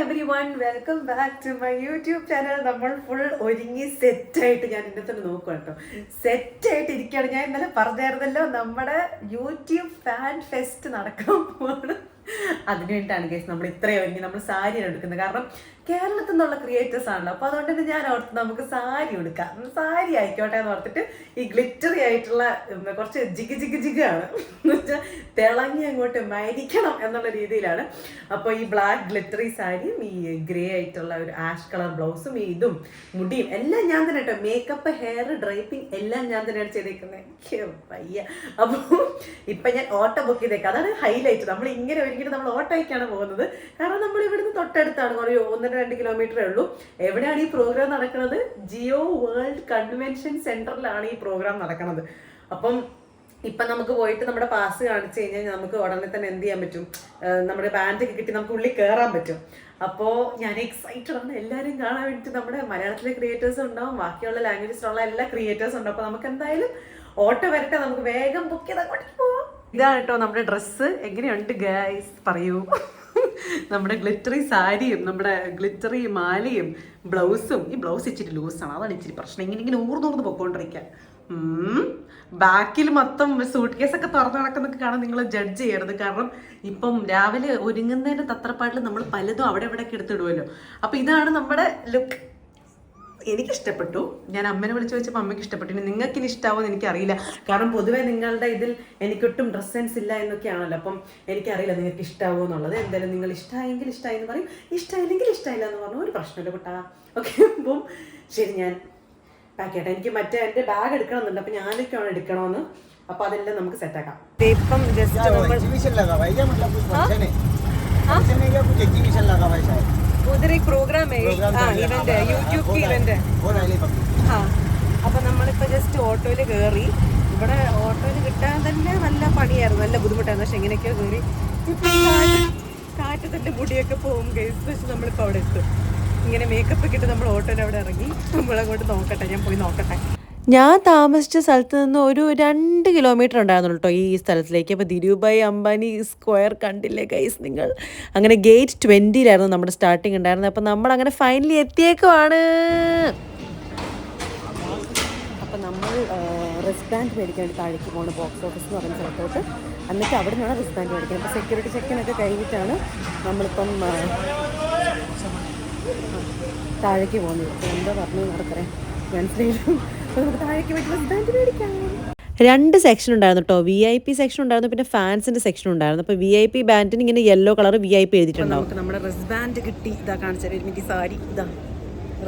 Everyone welcome back to my YouTube channel നമ്മൾ full ഒരുങ്ങി സെറ്റായിട്ട് ഞാൻ ഇന്നത്തെ തന്നെ നോക്കുക കേട്ടോ. സെറ്റായിട്ട് ഇരിക്കുകയാണ്. ഞാൻ ഇന്നലെ പറഞ്ഞായിരുന്നല്ലോ നമ്മുടെ യൂട്യൂബ് ഫാൻ ഫെസ്റ്റ് നടക്കാൻ പോവാണ്. അതിനു വേണ്ടിയിട്ടാണ് കേസ് നമ്മൾ ഇത്രയും ഒരുങ്ങി നമ്മൾ സാരി എടുക്കുന്നത്. കാരണം കേരളത്തിൽ നിന്നുള്ള ക്രിയേറ്റേഴ്സ് ആണല്ലോ. അപ്പോൾ അതുകൊണ്ട് തന്നെ ഞാൻ ഓർത്ത് നമുക്ക് സാരി എടുക്കാം സാരി ആയിക്കോട്ടെ എന്ന് ഓർത്തിട്ട് ഈ ഗ്ലിറ്ററി ആയിട്ടുള്ള കുറച്ച് ജിഗ് ജിഗ് ജിഗാണ് എന്ന് വെച്ചാൽ തിളങ്ങി അങ്ങോട്ട് മരിക്കണം എന്നുള്ള രീതിയിലാണ്. അപ്പോൾ ഈ ബ്ലാക്ക് ഗ്ലിറ്ററി സാരിയും ഈ ഗ്രേ ആയിട്ടുള്ള ഒരു ആഷ് കളർ ബ്ലൗസും ഈ ഇതും മുടിയും എല്ലാം ഞാൻ തന്നെ കേട്ടോ മേക്കപ്പ് ഹെയർ ഡ്രൈപ്പിംഗ് എല്ലാം ഞാൻ തന്നെയാണ് ചെയ്തേക്കുന്നത് എനിക്ക് വയ്യ. അപ്പോൾ ഇപ്പം ഞാൻ ഓട്ടോ ബുക്ക് ചെയ്തേക്കാം. അതാണ് ഹൈലൈറ്റ് നമ്മൾ ഇങ്ങനെ ഒരുക്കിയിട്ട് നമ്മൾ ഓട്ടോയ്ക്കാണ് പോകുന്നത്. കാരണം നമ്മൾ ഇവിടുന്ന് തൊട്ടടുത്താണ്. കുറേ ഒന്നര രണ്ട് കിലോമീറ്ററേ ഉള്ളൂ. എവിടെയാണ് ഈ പ്രോഗ്രാം നടക്കുന്നത്? ജിയോ വേൾഡ് കൺവെൻഷൻ സെന്ററിലാണ് ഈ പ്രോഗ്രാം നടക്കുന്നത്. അപ്പം ഇപ്പം നമുക്ക് പോയിട്ട് നമ്മുടെ പാസ് കാണിച്ചു കഴിഞ്ഞാൽ നമുക്ക് ഉടനെ തന്നെ എന്ത് ചെയ്യാൻ പറ്റും? നമ്മുടെ ബാൻഡൊക്കെ കിട്ടി നമുക്ക് ഉള്ളിൽ കയറാൻ പറ്റും. അപ്പോൾ ഞാൻ എക്സൈറ്റഡ് ആണ്. എല്ലാവരും കാണാൻ വേണ്ടിയിട്ട് നമ്മുടെ മലയാളത്തിലെ ക്രിയേറ്റേഴ്സ് ഉണ്ടാവും. ബാക്കിയുള്ള ലാംഗ്വേജസിലുള്ള എല്ലാ ക്രിയേറ്റേഴ്സ് ഉണ്ടാവും അപ്പോൾ നമുക്ക് എന്തായാലും ഓട്ടോ വരട്ടെ. നമുക്ക് വേഗം ബുക്ക് ചെയ്ത് അങ്ങോട്ടേക്ക് ഇതാണ് കേട്ടോ നമ്മുടെ ഡ്രസ്സ്. എങ്ങനെയുണ്ട് ഗൈസ് പറയൂ. നമ്മുടെ ഗ്ലിറ്ററി സാരിയും നമ്മുടെ ഗ്ലിറ്ററി മാലയും ബ്ലൗസും ഈ ബ്ലൗസ് ഇച്ചിരി ലൂസാണ് അതാണ് ഇച്ചിരി പ്രശ്നം. ഇങ്ങനെ ഇങ്ങനെ ഊർന്നൂർന്ന് പൊക്കോണ്ടിരിക്കുക ബാക്കിൽ മൊത്തം സൂട്ട് കേസൊക്കെ തുറന്നു നടക്കുന്നൊക്കെ കാണാൻ നിങ്ങൾ ജഡ്ജ് ചെയ്യരുത്. കാരണം ഇപ്പം രാവിലെ ഒരുങ്ങുന്നതിന്റെ തത്രപ്പാട്ടിൽ നമ്മൾ പലതും അവിടെ ഇവിടെയൊക്കെ എടുത്തിടുമല്ലോ അപ്പൊ ഇതാണ് നമ്മുടെ ലുക്ക് എനിക്ക് ഇഷ്ടപ്പെട്ടു ഞാൻ അമ്മനെ വിളിച്ച് ചോദിച്ചപ്പോൾ അമ്മയ്ക്ക് ഇഷ്ടപ്പെട്ടു. ഇനി നിങ്ങൾക്ക് ഇനി ഇഷ്ടാവോ എന്ന് എനിക്കറിയില്ല. കാരണം പൊതുവേ നിങ്ങളുടെ ഇതിൽ എനിക്കൊട്ടും ഡ്രസ് സെൻസ് ഇല്ല എന്നൊക്കെയാണല്ലോ. അപ്പം എനിക്കറിയില്ല നിങ്ങൾക്ക് ഇഷ്ടാവോ എന്നുള്ളത്. എന്തായാലും നിങ്ങൾ ഇഷ്ടമായെങ്കിൽ ഇഷ്ടമായി എന്ന് പറയും. ഇഷ്ടമായില്ലെങ്കിൽ ഇഷ്ടമായില്ല എന്ന് പറഞ്ഞു. ഒരു പ്രശ്നമില്ല കുട്ടാ. ഓക്കെ അപ്പം ശരി ഞാൻ പാക്ക് ചെയ്യട്ടെ. എനിക്ക് മറ്റേ എന്റെ ബാഗ് എടുക്കണമെന്നുണ്ട്. അപ്പം ഞാനൊക്കെയാണ് എടുക്കണമെന്ന്. അപ്പം അതെല്ലാം നമുക്ക് സെറ്റാക്കാം ഇപ്പം ജസ്റ്റ് നമ്മൾ ഉദര പ്രോഗ്രാം ആ ഇവന്റ് യൂട്യൂബ് ഇവന്റ് ആ അപ്പൊ നമ്മളിപ്പോ ജസ്റ്റ് ഓട്ടോയിൽ കയറി ഇവിടെ ഓട്ടോയിൽ കിട്ടാൻ തന്നെ നല്ല പണിയായിരുന്നു നല്ല ബുദ്ധിമുട്ടായിരുന്നു. പക്ഷെ എങ്ങനെയൊക്കെയോ കയറി കാറ്റത്തിന്റെ മുടിയൊക്കെ പോകും കേസ് പക്ഷെ നമ്മളിപ്പോ അവിടെ എത്തും. ഇങ്ങനെ മേക്കപ്പ് കിട്ടി നമ്മൾ ഓട്ടോയിൽ അവിടെ ഇറങ്ങി. നമ്മളങ്ങോട്ട് നോക്കട്ടെ ഞാൻ പോയി നോക്കട്ടെ. ഞാൻ താമസിച്ച സ്ഥലത്ത് നിന്ന് ഒരു രണ്ട് കിലോമീറ്റർ ഉണ്ടായിരുന്നു കേട്ടോ ഈ സ്ഥലത്തിലേക്ക്. അപ്പോൾ ധീരുഭായ് അംബാനി സ്ക്വയർ കണ്ടില്ലേ ഗൈസ് നിങ്ങൾ? അങ്ങനെ ഗേറ്റ് ട്വന്റിയിലായിരുന്നു നമ്മുടെ സ്റ്റാർട്ടിങ് ഉണ്ടായിരുന്നത്. അപ്പോൾ നമ്മൾ അങ്ങനെ ഫൈനലി എത്തിയേക്കുവാണ്. അപ്പം നമ്മൾ ബാൻഡ് മേടിക്കാൻ താഴേക്ക് പോകണം ബോക്സ് ഓഫീസ് എന്ന് പറയുന്ന സ്ഥലത്തോട്ട്. എന്നിട്ട് അവിടെ നിന്നാണ് ബാൻഡ് മേടിക്കുന്നത് അപ്പോൾ സെക്യൂരിറ്റി ചെക്കിനൊക്കെ കഴിഞ്ഞിട്ടാണ് നമ്മളിപ്പം താഴേക്ക് പോകുന്നത്. അപ്പോൾ എന്താ പറഞ്ഞു നടക്കറേ അപ്പോൾ നമുക്ക് താഴേക്ക് പോയിട്ട് റിസ്റ്റ് ബാൻഡ് മേടിക്കാം രണ്ട് സെക്ഷൻ ഉണ്ടായിരുന്നു കേട്ടോ വി ഐ പി സെക്ഷൻ ഉണ്ടായിരുന്നു പിന്നെ ഫാൻസിന്റെ സെക്ഷൻ ഉണ്ടായിരുന്നു. അപ്പോൾ വി ഐ പി ബാൻഡിന് ഇങ്ങനെ yellow colour V I P എഴുതിയിട്ടുണ്ടാവും. നമ്മുടെ റെസ് ബാൻഡ് കിട്ടി. ഇതാ എനിക്ക് സാരി ഇതാ.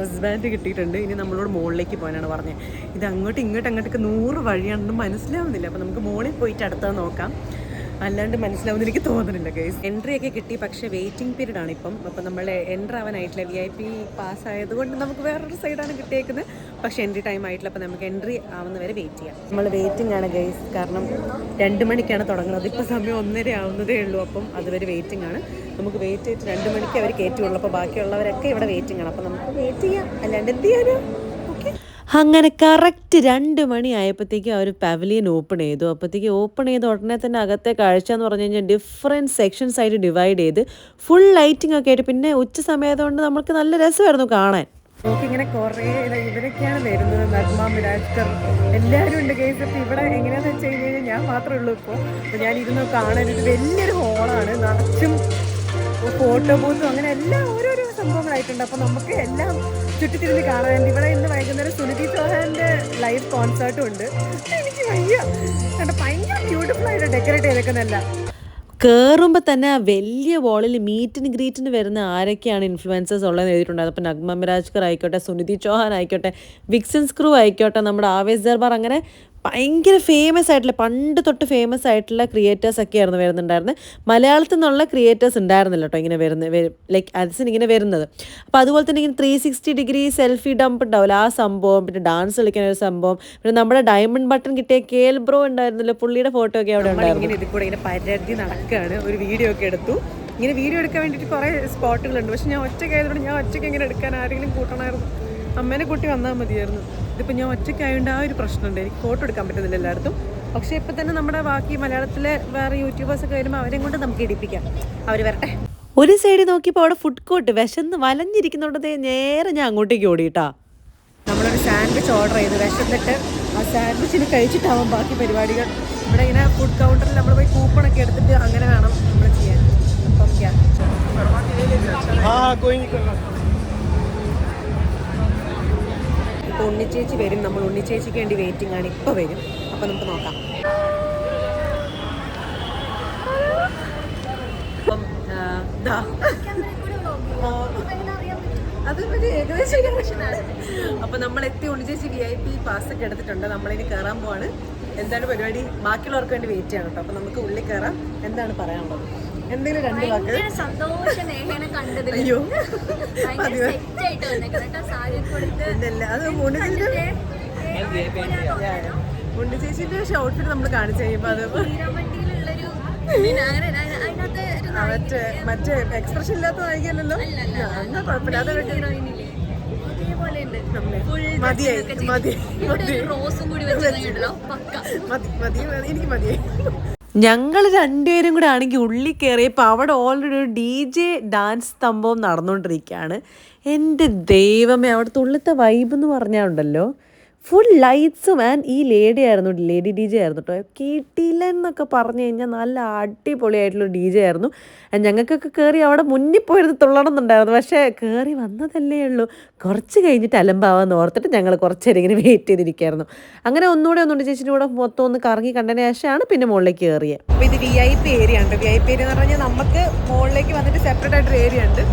റെസ് ബാൻഡ് കിട്ടിയിട്ടുണ്ട്. ഇനി നമ്മളോട് മുകളിലേക്ക് പോകാനാണ് പറഞ്ഞത്. ഇത് അങ്ങോട്ട് ഇങ്ങോട്ട് അങ്ങോട്ടൊക്കെ നൂറ് വഴിയാണെന്ന് മനസ്സിലാവുന്നില്ല. അപ്പോൾ നമുക്ക് മുകളിൽ പോയിട്ട് അടുത്തത് നോക്കാം. അല്ലാണ്ട് മനസ്സിലാവുന്ന എനിക്ക് തോന്നുന്നില്ല ഗൈസ് എൻട്രി ഒക്കെ കിട്ടി പക്ഷേ വെയിറ്റിംഗ് പീരീഡ് ആണ് ഇപ്പം. അപ്പം നമ്മൾ enter ആവാനായിട്ടില്ല. V I P pass ആയതുകൊണ്ട് നമുക്ക് വേറൊരു സൈഡാണ് കിട്ടിയേക്കുന്നത്. പക്ഷേ എൻട്രി ടൈം ആയിട്ടില്ല അപ്പം നമുക്ക് എൻട്രി ആവുന്ന വരെ വെയിറ്റ് ചെയ്യാം. നമ്മൾ വെയിറ്റിംഗ് ആണ് ഗൈസ് കാരണം രണ്ട് മണിക്കാണ് തുടങ്ങുന്നത്. ഇപ്പോൾ സമയം ഒന്നര ആവുന്നതേ ഉള്ളൂ. അപ്പം അതുവരെ വെയിറ്റിംഗ് ആണ്. നമുക്ക് വെയിറ്റ് ചെയ്തിട്ട് രണ്ട് മണിക്ക് അവർ കയറ്റുള്ളൂ അപ്പോൾ ബാക്കിയുള്ളവരൊക്കെ ഇവിടെ വെയിറ്റിംഗ് ആണ്. അപ്പോൾ നമുക്ക് വെയിറ്റ് ചെയ്യാം. അല്ലാണ്ട് എന്ത് ചെയ്യാനോ? അങ്ങനെ കറക്റ്റ് രണ്ട് മണി ആയപ്പോഴത്തേക്കും അവർ പവലിയൻ ഓപ്പൺ ചെയ്തു. അപ്പോഴത്തേക്ക് ഓപ്പൺ ചെയ്ത ഉടനെ തന്നെ അകത്തെ കാഴ്ച എന്ന് പറഞ്ഞു കഴിഞ്ഞാൽ ഡിഫറെന്റ് സെക്ഷൻസ് ആയിട്ട് ഡിവൈഡ് ചെയ്ത് ഫുൾ ലൈറ്റിംഗ് ഒക്കെ ആയിട്ട് പിന്നെ ഉച്ച സമയത്തുകൊണ്ട് നമുക്ക് നല്ല രസമായിരുന്നു കാണാൻ. ഇങ്ങനെ കുറേ ഇവരൊക്കെയാണ് വരുന്നത്. നഗ്മ മിരാജ്കർ എല്ലാവരും ഉണ്ട് കേസ് ഇവിടെ എങ്ങനെയാണെന്ന് വെച്ച് കഴിഞ്ഞ് കഴിഞ്ഞാൽ ഞാൻ മാത്രമേ ഉള്ളൂ ഇപ്പോൾ അപ്പോൾ ഞാൻ ഇരുന്ന് കാണാനൊരു വലിയൊരു ഹോളാണ് നിറച്ചും ഫോട്ടോ ബൂത്തും അങ്ങനെ എല്ലാം ഓരോരോ സംഭവങ്ങളായിട്ടുണ്ട്. അപ്പോൾ നമുക്ക് എല്ലാം ചുറ്റിത്തിരിഞ്ഞ് കാണാനുണ്ട് ഇവിടെ ഇന്ന് വൈകുന്നേരം സുനിധി ചൗഹാന്റെ ലൈവ് കോൺസേർട്ടും ഉണ്ട്. എനിക്ക് വയ്യ. കണ്ട ഭയങ്കര ബ്യൂട്ടിഫുൾ ആയിട്ട് ഡെക്കറേറ്റ് ചെയ്തേക്കുന്നല്ല കയറുമ്പോൾ തന്നെ വലിയ വോളിൽ മീറ്റിന് ഗ്രീറ്റിന് വരുന്ന ആരൊക്കെയാണ് ഇൻഫ്ലുവൻസേഴ്സ് ഉള്ളതെന്ന് എഴുതിയിട്ടുണ്ടായിരുന്നു അപ്പോൾ നഗ്മ മിരാജ്കർ ആയിക്കോട്ടെ സുനിധി ചൗഹാൻ ആയിക്കോട്ടെ വിക്സൻസ് ക്രൂ ആയിക്കോട്ടെ നമ്മുടെ ആവേശ് ദർബാർ അങ്ങനെ ഭയങ്കര ഫേമസ് ആയിട്ടുള്ള പണ്ട് തൊട്ട് ഫേമസ് ആയിട്ടുള്ള ക്രിയേറ്റേഴ്സ് ഒക്കെ ആയിരുന്നു വരുന്നുണ്ടായിരുന്നത് മലയാളത്തിൽ നിന്നുള്ള ക്രിയേറ്റേഴ്സ് ഉണ്ടായിരുന്നില്ല കേട്ടോ ഇങ്ങനെ വരുന്ന ലൈക്ക് അതിന് ഇങ്ങനെ വരുന്നത്. അപ്പോൾ അതുപോലെ തന്നെ ഇങ്ങനെ three sixty degree selfie dump ഉണ്ടാവില്ല ആ സംഭവം പിന്നെ ഡാൻസ് കളിക്കുന്ന ഒരു സംഭവം. പിന്നെ നമ്മുടെ ഡയമണ്ട് ബട്ടൺ കിട്ടിയ കേൽ ബ്രോ ഉണ്ടായിരുന്നില്ല പുള്ളിയുടെ ഫോട്ടോ ഒക്കെ അവിടെ ഉണ്ടായിരുന്നു. ഇങ്ങനെ ഇതിൽ കൂടെ ഇങ്ങനെ പരതി നടക്കുകയാണ് ഒരു വീഡിയോ ഒക്കെ എടുത്തു. ഇങ്ങനെ വീഡിയോ എടുക്കാൻ വേണ്ടിയിട്ട് കുറേ സ്പോട്ടുകളുണ്ട് പക്ഷെ ഞാൻ ഒറ്റയ്ക്കായതുകൊണ്ട് ഞാൻ ഒറ്റയ്ക്ക് ഇങ്ങനെ എടുക്കാൻ ആരെങ്കിലും കൂട്ടണമായിരുന്നു. അമ്മേനെ കൂട്ടി വന്നാൽ മതിയായിരുന്നു. ഇതിപ്പോൾ ഞാൻ ഒറ്റയ്ക്കായതുകൊണ്ട് ആ ഒരു പ്രശ്നമുണ്ട്. എനിക്ക് ഫോട്ടോ എടുക്കാൻ പറ്റുന്നില്ല എല്ലായിടത്തും. പക്ഷേ ഇപ്പം തന്നെ നമ്മുടെ ബാക്കി മലയാളത്തിലെ വേറെ യൂട്യൂബേഴ്സൊക്കെ വരുമ്പോൾ അവരെയും കൊണ്ട് നമുക്ക് ഇടിപ്പിക്കാം. അവർ വരട്ടെ. ഒരു സൈഡിൽ നോക്കിയപ്പോൾ അവിടെ ഫുഡ് കോർട്ട് വിശന്ന് വലഞ്ഞിരിക്കുന്നുണ്ടത് നേരെ ഞാൻ അങ്ങോട്ടേക്ക് ഓടിയിട്ടാ. നമ്മളൊരു സാൻഡ്വിച്ച് ഓർഡർ ചെയ്ത്. വിശന്നിട്ട് ആ സാൻഡ്വിച്ചിന് കഴിച്ചിട്ടാവും ബാക്കി പരിപാടികൾ. ഇവിടെ ഇങ്ങനെ ഫുഡ് കൗണ്ടറിൽ നമ്മൾ പോയി കൂപ്പണൊക്കെ എടുത്തിട്ട് അങ്ങനെ വേണം നമ്മൾ ചെയ്യാൻ. Okay yeah. ഇപ്പോൾ ഉണ്ണിച്ചേച്ചി വരും. നമ്മൾ ഉണ്ണിച്ചേച്ചിക്ക് വേണ്ടി വെയിറ്റിംഗ് ആണ് ഇപ്പോൾ വരും. അപ്പോൾ നമുക്ക് നോക്കാം. അപ്പം നമ്മൾ എത്തി ഉണ്ണിച്ചേച്ചി വി ഐ പി പാസ് ഒക്കെ എടുത്തിട്ടുണ്ട്. നമ്മളിനി കയറാൻ പോവാണ്. എന്താണ് പരിപാടി? ബാക്കിയുള്ളവർക്ക് വേണ്ടി വെയിറ്റ് ചെയ്യണം കേട്ടോ. അപ്പൊ നമുക്ക് ഉള്ളിൽ കയറാം എന്താണ് പറയാനുള്ളത്? എന്തെങ്കിലും രണ്ട് വാക്ക്? സന്തോഷം കണ്ടതിൽ അയ്യോ. അത് ഉണ്ണിച്ചേച്ചിന്റെ ഉണ്ണിച്ചേച്ചിന്റെ ഔട്ട്ഫിറ്റ് നമ്മൾ കാണിച്ചു കഴിയുമ്പോ അത് മറ്റേ മറ്റേ എക്സ്പ്രഷൻ ഇല്ലാത്തതായിരിക്കല്ലോ എന്നാ കുഴപ്പമില്ല. അത് മതിയായി മതി മതി. എനിക്ക് മതിയായി. ഞങ്ങൾ രണ്ടുപേരും കൂടെ ആണെങ്കിൽ ഉള്ളിൽ കയറിയപ്പോൾ അവിടെ ഓൾറെഡി ഒരു ഡി ജെ ഡാൻസ് സ്തംഭവും നടന്നുകൊണ്ടിരിക്കുകയാണ് എന്റെ ദൈവമേ അവിടുത്തെ ഉള്ളിലത്തെ വൈബ് എന്ന് പറഞ്ഞാൽ ഉണ്ടല്ലോ ഫുൾ ലൈറ്റ്സും ആൻഡ് ഈ ലേഡി ആയിരുന്നു ലേഡി ഡി ജെ ആയിരുന്നു കേട്ടോ കിട്ടിയില്ല എന്നൊക്കെ പറഞ്ഞു കഴിഞ്ഞാൽ നല്ല അടിപൊളിയായിട്ടുള്ള ഡി ജെ ആയിരുന്നു. ഞങ്ങൾക്കൊക്കെ കയറി അവിടെ മുന്നിൽ പോയിരുന്ന് തുള്ളണം എന്നുണ്ടായിരുന്നു പക്ഷേ കയറി വന്നതല്ലേ ഉള്ളൂ. കുറച്ച് കഴിഞ്ഞിട്ട് അലമ്പാവാന്ന് ഓർത്തിട്ട് ഞങ്ങൾ കുറച്ച് നേരം ഇങ്ങനെ വെയിറ്റ് ചെയ്തിരിക്കുകയായിരുന്നു അങ്ങനെ ഒന്നുകൂടെ ഒന്നുകൂടി ചേച്ചിന്റെ കൂടെ മൊത്തം ഒന്ന് കറങ്ങി കണ്ടതിന് ശേഷമാണ് പിന്നെ മുകളിലേക്ക് കയറിയത് അപ്പോൾ ഇത് വി ഐ പി ഏരിയ ഉണ്ട്. വി ഐ പി ഏരിയ എന്ന് പറഞ്ഞാൽ നമുക്ക് മുകളിലേക്ക് വന്നിട്ട് സെപ്പറേറ്റ് ആയിട്ടൊരു ഏരിയ ഉണ്ട്.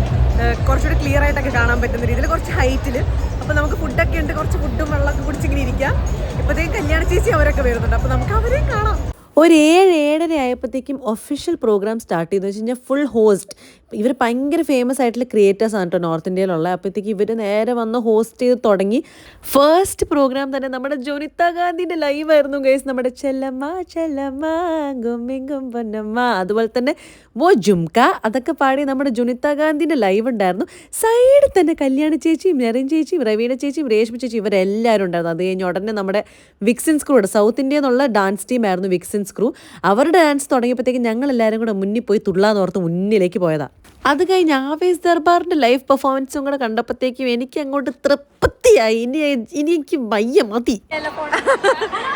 കുറച്ചുകൂടി ക്ലിയർ ആയിട്ടൊക്കെ കാണാൻ പറ്റുന്ന രീതിയിൽ കുറച്ച് ഹൈറ്റിൽ അപ്പോൾ നമുക്ക് ഫുഡൊക്കെ ഉണ്ട് കുറച്ച് ഫുഡും വെള്ളമൊക്കെ കുടിച്ചിങ്ങനെ ഇരിക്കാം. ഇപ്പോഴത്തേക്കും കല്യാണ ചേച്ചി അവരൊക്കെ വരുന്നുണ്ട്. അപ്പോൾ നമുക്ക് അവരെയും കാണാം. ഒരു ഏഴ് ഏഴര ആയപ്പോഴത്തേക്കും ഒഫീഷ്യൽ പ്രോഗ്രാം സ്റ്റാർട്ട് ചെയ്തെന്ന് വെച്ച് കഴിഞ്ഞാൽ ഫുൾ ഹോസ്റ്റ് ഇവർ ഭയങ്കര ഫേമസ് ആയിട്ടുള്ള ക്രിയേറ്റേഴ്സ് ആണ് കേട്ടോ നോർത്ത് ഇന്ത്യയിലുള്ള അപ്പോഴത്തേക്ക് ഇവർ നേരെ വന്ന് ഹോസ്റ്റ് ചെയ്ത് തുടങ്ങി. ഫസ്റ്റ് പ്രോഗ്രാം തന്നെ നമ്മുടെ ജോനിത ഗാന്ധിന്റെ ലൈവായിരുന്നു ഗൈസ് നമ്മുടെ ചെല്ലമ്മ ചെല്ലമ്മ ഗുമ്മിങ്കും പൊന്നമ്മ അതുപോലെ തന്നെ വോ ജുംക അതൊക്കെ പാടി നമ്മുടെ ജുനിത ഗാന്ധിന്റെ ലൈവ് ഉണ്ടായിരുന്നു. സൈഡിൽ തന്നെ കല്യാണ ചേച്ചിയും മെറിൻ ചേച്ചിയും റവീണ ചേച്ചിയും രേഷ്മ ചേച്ചി ഇവരെല്ലാവരും ഉണ്ടായിരുന്നു. അത് കഴിഞ്ഞ് ഉടനെ നമ്മുടെ വിക്സിൻ സ്ക്രൂ ഉണ്ട്. സൗത്ത് ഇന്ത്യയിൽ നിന്നുള്ള ഡാൻസ് ടീമായിരുന്നു വിക്സിൻസ് വിക്സിൻ സ്ക്രൂ അവരുടെ ഡാൻസ് തുടങ്ങിയപ്പോഴത്തേക്കും ഞങ്ങൾ എല്ലാവരും കൂടെ മുന്നിൽ പോയി തുള്ളാന്ന് ഓർത്ത് മുന്നിലേക്ക് പോയതാ. അത് കഴിഞ്ഞ് ആവേശ് ദർബാറിന്റെ ലൈവ് പെർഫോമൻസും കൂടെ കണ്ടപ്പോഴത്തേക്കും എനിക്ക് അങ്ങോട്ട് തൃപ്തിയായി. ഇനി ഇനി എനിക്ക് വയ്യ മതി.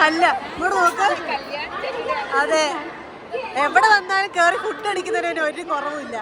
അല്ല അതെ. എവിടെ വന്നാലും കയറി ഫുഡ് അടിക്കുന്നതിന് ഒരു കുറവുമില്ല.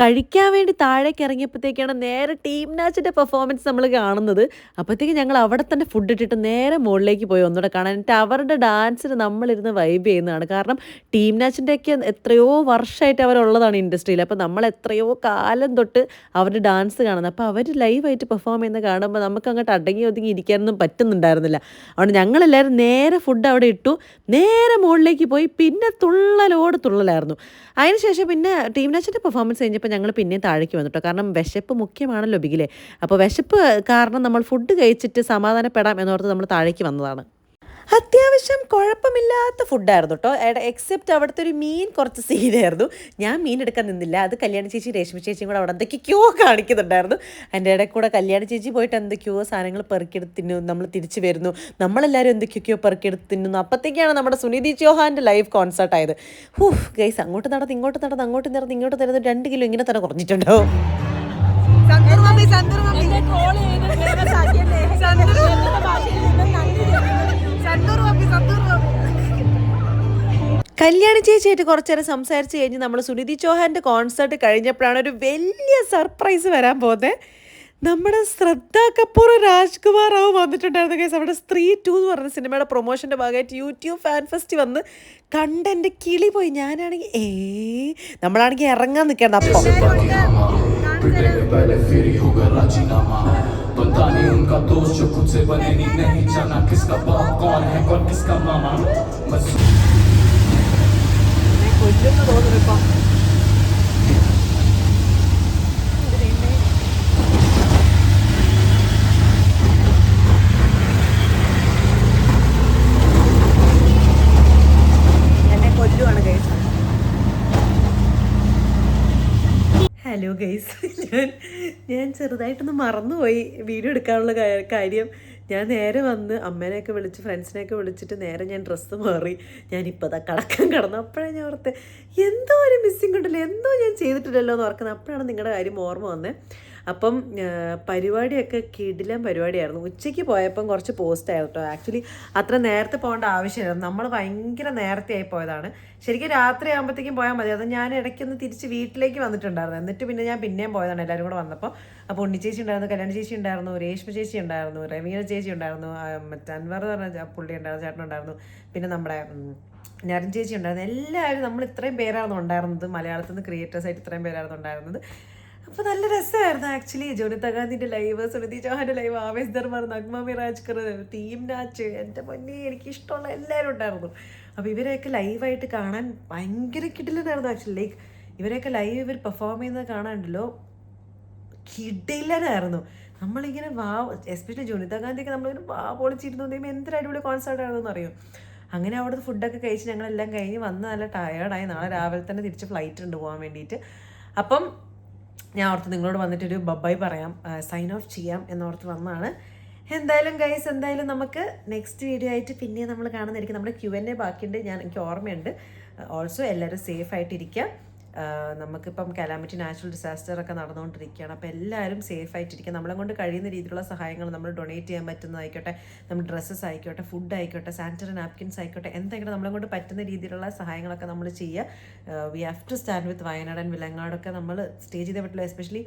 കഴിക്കാൻ വേണ്ടി താഴേക്ക് ഇറങ്ങിയപ്പോഴത്തേക്കാണ് നേരെ ടീം നാച്ചിന്റെ പെർഫോമൻസ് നമ്മൾ കാണുന്നത്. അപ്പോഴത്തേക്ക് ഞങ്ങൾ അവിടെ തന്നെ ഫുഡ് ഇട്ടിട്ട് നേരെ മുകളിലേക്ക് പോയി ഒന്നുകൂടെ കാണാൻ. എന്നിട്ട് അവരുടെ ഡാൻസിന് നമ്മളിരുന്ന് വൈബ് ചെയ്യുന്നതാണ്. കാരണം ടീം നാച്ചിന്റെയൊക്കെ എത്രയോ വർഷമായിട്ട് അവരുള്ളതാണ് ഇൻഡസ്ട്രിയിൽ അപ്പോൾ നമ്മൾ എത്രയോ കാലം തൊട്ട് അവരുടെ ഡാൻസ് കാണുന്നത്. അപ്പോൾ അവർ ലൈവായിട്ട് പെർഫോം ചെയ്യുന്നത് കാണുമ്പോൾ നമുക്ക് അങ്ങോട്ട് അടങ്ങി ഒതുങ്ങി ഇരിക്കാനൊന്നും പറ്റുന്നുണ്ടായിരുന്നില്ല. അതുകൊണ്ട് ഞങ്ങളെല്ലാവരും നേരെ ഫുഡ് അവിടെ ഇട്ടു. നേരെ മുകളിലേക്ക് പോയി. പിന്നെ തുള്ളലോട് തുള്ളലായിരുന്നു. അതിനുശേഷം പിന്നെ ടീം നാച്ചിന്റെ പെർഫോമൻസ് കഴിഞ്ഞപ്പോൾ ഞങ്ങൾ പിന്നെയും താഴേക്ക് വന്നിട്ടോ. കാരണം വിശപ്പ് മുഖ്യമാണല്ലോ ബിഗിലെ. അപ്പോൾ വിശപ്പ് കാരണം നമ്മൾ ഫുഡ് കഴിച്ചിട്ട് സമാധാനപ്പെടാം എന്നോർത്ത് നമ്മൾ താഴേക്ക് വന്നതാണ്. അത്യാവശ്യം കുഴപ്പമില്ലാത്ത ഫുഡായിരുന്നു കേട്ടോ എക്സെപ്റ്റ് അവിടുത്തെ ഒരു മീൻ കുറച്ച് സീനായിരുന്നു. ഞാൻ മീൻ എടുക്കാൻ നിന്നില്ല. അത് കല്യാണ ചേച്ചി രേഷ്മ ചേച്ചിയും കൂടെ അവിടെ എന്തൊക്കെയോ കാണിക്കുന്നുണ്ടായിരുന്നു. എന്റെ ഇടയിൽ കൂടെ കല്യാണ ചേച്ചി പോയിട്ട് എന്തൊക്കെയോ സാധനങ്ങൾ പെറുക്കിയെടുത്ത് തിന്നു നമ്മൾ തിരിച്ചു വരുന്നു. നമ്മളെല്ലാവരും എന്തൊക്കെയൊക്കെയോ പെറുക്കിയെടുത്ത് തിന്നുന്നു അപ്പോഴത്തേക്കാണ് നമ്മുടെ സുനിധി ചൗഹാന്റെ ലൈവ് കോൺസേർട്ട് ആയത്. ഹൂഫ് ഗൈസ് അങ്ങോട്ട് നടന്ന് ഇങ്ങോട്ട് നടന്ന് അങ്ങോട്ട് നടന്ന് ഇങ്ങോട്ട് തരുന്നത് രണ്ട് കിലോ ഇങ്ങനെ തന്നെ കുറഞ്ഞിട്ടുണ്ടോ? Santoor mummy Santoor mummy. കല്യാണ ചേച്ചിയായിട്ട് കുറച്ചേരം സംസാരിച്ച് കഴിഞ്ഞ് നമ്മൾ സുനിധി ചൗഹാന്റെ കോൺസേർട്ട് കഴിഞ്ഞപ്പോഴാണ് ഒരു വലിയ സർപ്രൈസ് വരാൻ പോകുന്നത് നമ്മുടെ ശ്രദ്ധ കപൂർ രാജ്കുമാർ റാവു വന്നിട്ടുണ്ടായിരുന്നു കേസ്. അവിടെ സ്ത്രീ ടു എന്ന് പറഞ്ഞ സിനിമയുടെ പ്രൊമോഷന്റെ ഭാഗമായിട്ട് യൂട്യൂബ് ഫാൻ ഫെസ്റ്റ് വന്ന് കണ്ട് എന്റെ കിളി പോയി. ഞാനാണെങ്കിൽ ഏ നമ്മളാണെങ്കിൽ ഇറങ്ങാൻ നിൽക്കേണ്ട അപ്പം. پتا ان کا دوست جو خود سے بنے نہیں نہیں جانا کس کا باپ کون ہے کون کس کا ماما۔ مسئول ഞാൻ ചെറുതായിട്ടൊന്ന് മറന്നുപോയി വീഡിയോ എടുക്കാനുള്ള കാര്യം. ഞാൻ നേരെ വന്ന് അമ്മേനെയൊക്കെ വിളിച്ച് ഫ്രണ്ട്സിനെയൊക്കെ വിളിച്ചിട്ട് നേരെ ഞാൻ ഡ്രസ്സ് മാറി. ഞാനിപ്പോൾ അതാ കടക്കാൻ കിടന്നു. അപ്പോഴാണ് ഞാൻ ഓർത്ത് എന്തോ ഒരു മിസ്സിങ് ഉണ്ടല്ലോ എന്തോ ഞാൻ ചെയ്തിട്ടില്ലല്ലോ എന്ന് ഓർക്കുന്നത് അപ്പോഴാണ് നിങ്ങളുടെ കാര്യം ഓർമ്മ വന്നത് അപ്പം പരിപാടിയൊക്കെ കിടിലം പരിപാടിയായിരുന്നു. ഉച്ചയ്ക്ക് പോയപ്പം കുറച്ച് പോസ്റ്റ് ആയിരുന്നു കേട്ടോ. ആക്ച്വലി അത്ര നേരത്തെ പോകേണ്ട ആവശ്യമില്ല നമ്മൾ ഭയങ്കര നേരത്തെ ആയി പോയതാണ്. ശരിക്കും രാത്രി ആകുമ്പോഴത്തേക്കും പോയാൽ മതി. അത് ഞാൻ ഇടയ്ക്കൊന്ന് തിരിച്ച് വീട്ടിലേക്ക് വന്നിട്ടുണ്ടായിരുന്നു. എന്നിട്ട് പിന്നെ ഞാൻ പിന്നെയും പോയതാണ് എല്ലാവരും കൂടെ വന്നപ്പോൾ അപ്പോൾ ഉണ്ണി ചേച്ചി ഉണ്ടായിരുന്നു കല്യാണ ചേച്ചി ഉണ്ടായിരുന്നു രേഷ്മ ചേച്ചി ഉണ്ടായിരുന്നു രവീന ചേച്ചി ഉണ്ടായിരുന്നു മറ്റേ അൻവർ എന്ന് പറഞ്ഞ പുള്ളി ഉണ്ടായിരുന്നു ചേട്ടനുണ്ടായിരുന്നു പിന്നെ നമ്മുടെ നരൻ ചേച്ചി ഉണ്ടായിരുന്നു. എല്ലാവരും നമ്മൾ ഇത്രയും പേരായിരുന്നു ഉണ്ടായിരുന്നത്. മലയാളത്തിൽ നിന്ന് ക്രിയേറ്റേഴ്സായിട്ട് ഇത്രയും പേരായിരുന്നു ഉണ്ടായിരുന്നത്. അപ്പോൾ നല്ല രസമായിരുന്നു ആക്ച്വലി ജോനിത ഗാന്ധിന്റെ ലൈവ് സുനിധി ചൗഹാന്റെ ലൈവ് ആവേശ് ദർബാർ നഗ്മ മിറാജ്കർ ടീം നാച്ച് എന്റെ മുന്നിൽ എനിക്ക് ഇഷ്ടമുള്ള എല്ലാവരും ഉണ്ടായിരുന്നു. അപ്പോൾ ഇവരെയൊക്കെ ലൈവായിട്ട് കാണാൻ ഭയങ്കര കിടിലനായിരുന്നു ആക്ച്വലി ലൈക്ക് ഇവരെയൊക്കെ ലൈവ് ഇവർ പെർഫോം ചെയ്യുന്നത് കാണാനുണ്ടല്ലോ കിടിലനായിരുന്നു. നമ്മളിങ്ങനെ വാ എസ്പെഷ്യലി ജോനിത ഗാന്ധിയൊക്കെ നമ്മളിങ്ങനെ വാ പൊളിച്ചിരുന്നു. ദൈവം എന്തൊരു അടിപൊളി കോൺസേർട്ട് ആണെന്ന് അറിയും? അങ്ങനെ അവിടുത്തെ ഫുഡൊക്കെ കഴിച്ച് ഞങ്ങളെല്ലാം കഴിഞ്ഞ് വന്ന് നല്ല ടയേർഡായി നാളെ രാവിലെ തന്നെ തിരിച്ച് ഫ്ലൈറ്റ് ഉണ്ട് പോകാൻ വേണ്ടിയിട്ട്. അപ്പം ഞാൻ ഓർത്ത് നിങ്ങളോട് വന്നിട്ടൊരു ബബായ് പറയാം സൈൻ ഓഫ് ചെയ്യാം എന്നോർത്ത് വന്നാണ്. എന്തായാലും ഗൈസ് എന്തായാലും നമുക്ക് നെക്സ്റ്റ് വീഡിയോ ആയിട്ട് പിന്നെ നമ്മൾ കാണുന്നതായിരിക്കും. നമ്മുടെ ക്യു എൻ എ ബാക്കിയുണ്ട് ഞാൻ എനിക്ക് ഓർമ്മയുണ്ട്. ഓൾസോ എല്ലാവരും സേഫ് ആയിട്ടിരിക്കുക. നമുക്കിപ്പം കലാമിറ്റി നാച്ചുറൽ ഡിസാസ്റ്റർ ഒക്കെ നടന്നുകൊണ്ടിരിക്കുകയാണ്. അപ്പോൾ എല്ലാവരും സേഫ് ആയിട്ടിരിക്കുക. നമ്മളെ കൊണ്ട് കഴിയുന്ന രീതിയിലുള്ള സഹായങ്ങൾ നമ്മൾ ഡൊണേറ്റ് ചെയ്യാൻ പറ്റുന്നതായിക്കോട്ടെ നമ്മൾ ഡ്രസ്സസ് ആയിക്കോട്ടെ ഫുഡ് ആയിക്കോട്ടെ സാനിറ്ററി നാപ്കിൻസ് ആയിക്കോട്ടെ എന്തെങ്കിലും നമ്മളെ കൊണ്ട് പറ്റുന്ന രീതിയിലുള്ള സഹായങ്ങളൊക്കെ നമ്മൾ ചെയ്യുക. We have to stand with Wayanad and വിലങ്ങാടൊക്കെ നമ്മൾ സ്റ്റേ ചെയ്തേ പറ്റില്ല എസ്പെഷ്യലി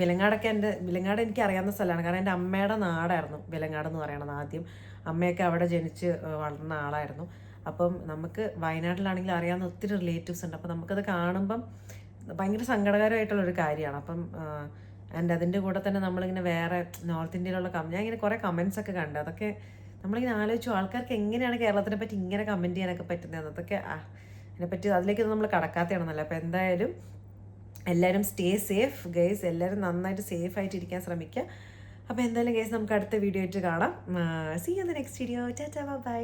വിലങ്ങാടൊക്കെ എന്റെ വിലങ്ങാട് എനിക്ക് അറിയാവുന്ന സ്ഥലമാണ്. കാരണം എന്റെ അമ്മയുടെ നാടായിരുന്നു. വിലങ്ങാട് എന്ന് പറയണത് ആദ്യം. അമ്മയൊക്കെ അവിടെ ജനിച്ച് വളർന്ന ആളായിരുന്നു. അപ്പം നമുക്ക് വയനാട്ടിലാണെങ്കിൽ അറിയാവുന്ന ഒത്തിരി റിലേറ്റീവ്സ് ഉണ്ട്. അപ്പം നമുക്കത് കാണുമ്പം ഭയങ്കര സങ്കടകരമായിട്ടുള്ള ഒരു കാര്യമാണ്. അപ്പം ആൻഡ് അതിന്റെ കൂടെ തന്നെ നമ്മളിങ്ങനെ വേറെ നോർത്ത് ഇന്ത്യയിലുള്ള കം ഞാൻ ഇങ്ങനെ കുറേ കമൻസ് ഒക്കെ കണ്ടു. അതൊക്കെ നമ്മളിങ്ങനെ ആലോചിച്ചു ആൾക്കാർക്ക് എങ്ങനെയാണ് കേരളത്തിനെ പറ്റി ഇങ്ങനെ കമന്റ് ചെയ്യാനൊക്കെ പറ്റുന്നത്? അതൊക്കെ അതിനെപ്പറ്റി അതിലേക്കൊന്നും നമ്മൾ കടക്കാത്തതാണെന്നല്ല അപ്പോൾ എന്തായാലും എല്ലാവരും സ്റ്റേ സേഫ് ഗൈസ് എല്ലാവരും നന്നായിട്ട് സേഫ് ആയിട്ട് ഇരിക്കാൻ ശ്രമിക്കുക. അപ്പോൾ എന്തായാലും ഗൈസ് നമുക്ക് അടുത്ത വീഡിയോ ആയിട്ട് കാണാം. See you next video tata bye